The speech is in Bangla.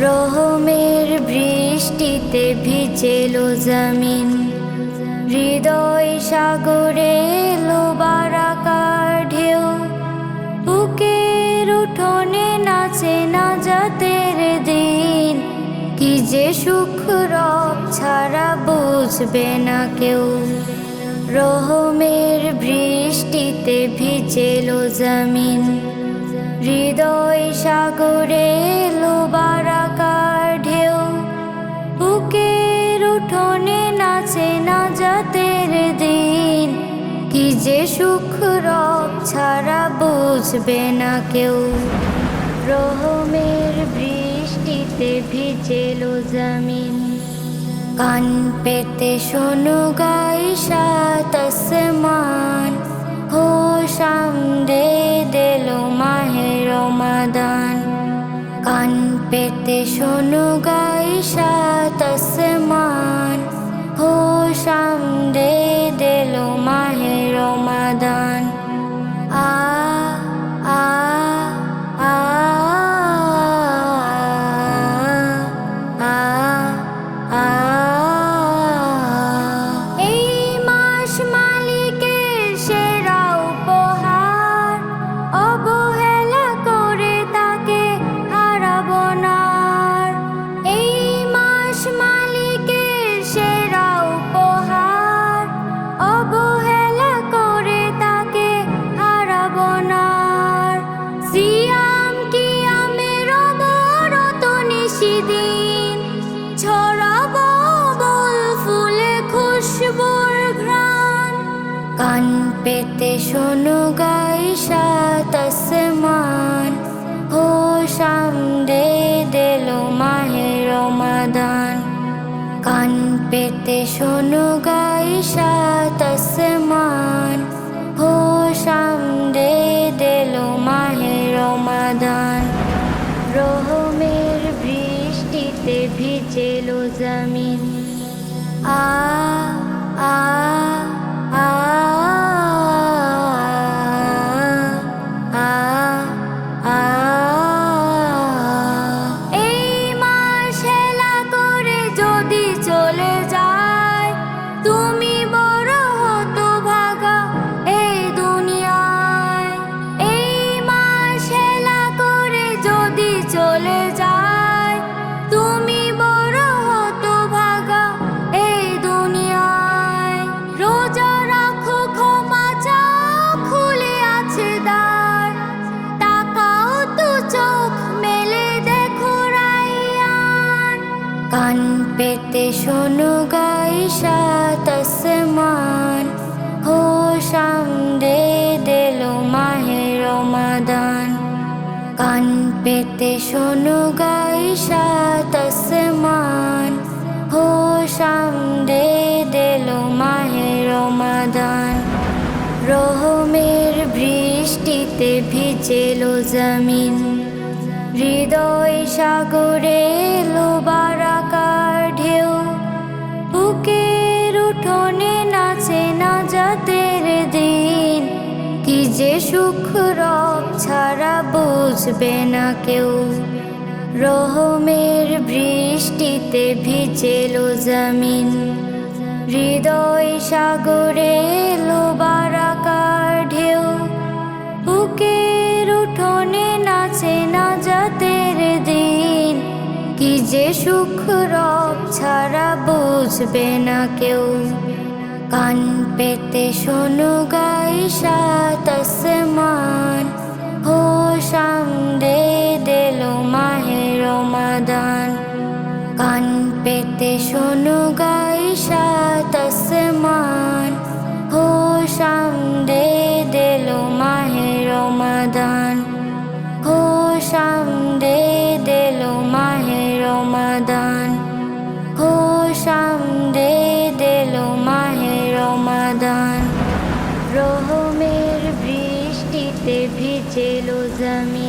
রহমের বৃষ্টিতে ভিজেল জমিন। হৃদয় সাগরে এলো বারাকার ঢেউ। বুকের উঠোনে নাচে না জাতের দিন। কি যে সুখ রব ছাড়া বুঝবে না কেউ। রহমের বৃষ্টিতে ভিজেল জমিন। হৃদয় সাগরে এলো বারাকার ঢেউ, বুকের উঠোনে নাচে না জাতের দিন। কি যে সুখ রব ছাড়া বুঝবে না কেউ। রহমের বৃষ্টিতে ভিজেলো জমিন। কান পেতে শোনো গাই সাত আসমান। হো সামদে দিলো রমাদান কান পেতে শোনো গাই সাত আসমান। হো সামদে দিল মাহে রমাদান। শোনো গাই সাত হো সামদে দিলো মাহে রমাদান। কান পেতে শোনো গাই সাত আসমান হো সামদে দিলো মাহে রমাদান। রহমের বৃষ্টিতে ভিজেলো জমিন। আ আ আ। চলে যায়। তুমি বড় হতো ভাগা এই দুনিয়ায়। রোজা রাখো, ক্ষমা চাও, খুলে আছে দ্বার। তাকাও তো চোখ মেলে দেখো রাইয়ান। কান পেতে শোনো গাই সাত আসমান। হো সামদে দিলো মাহে পেতে শোনো গাই সাত আসমান। হো সামদে দিলো মাহে রমাদান। রহমের বৃষ্টিতে ভিজেলো জমিন। হৃদয় সাগরে এলো বারাকার ঢেউ। বুকের উঠোনে নাচে না জাতের দিন। যে সুখ রব ছাড়া বুঝবে না কেউ। রহমের বৃষ্টিতে ভিজেলো জমিন। হৃদয় সাগরে এলো বারাকার ঢেউ। বুকের উঠোনে নাচে না জাতের দিন। কি যে সুখ রব ছাড়া বুঝবে না কেউ। কান পেতে শোনো গাই সাত আসমান। হো সামদে দিল মাহে রমাদান। কান পেতে শোনো গাই ভিজেলো জমিন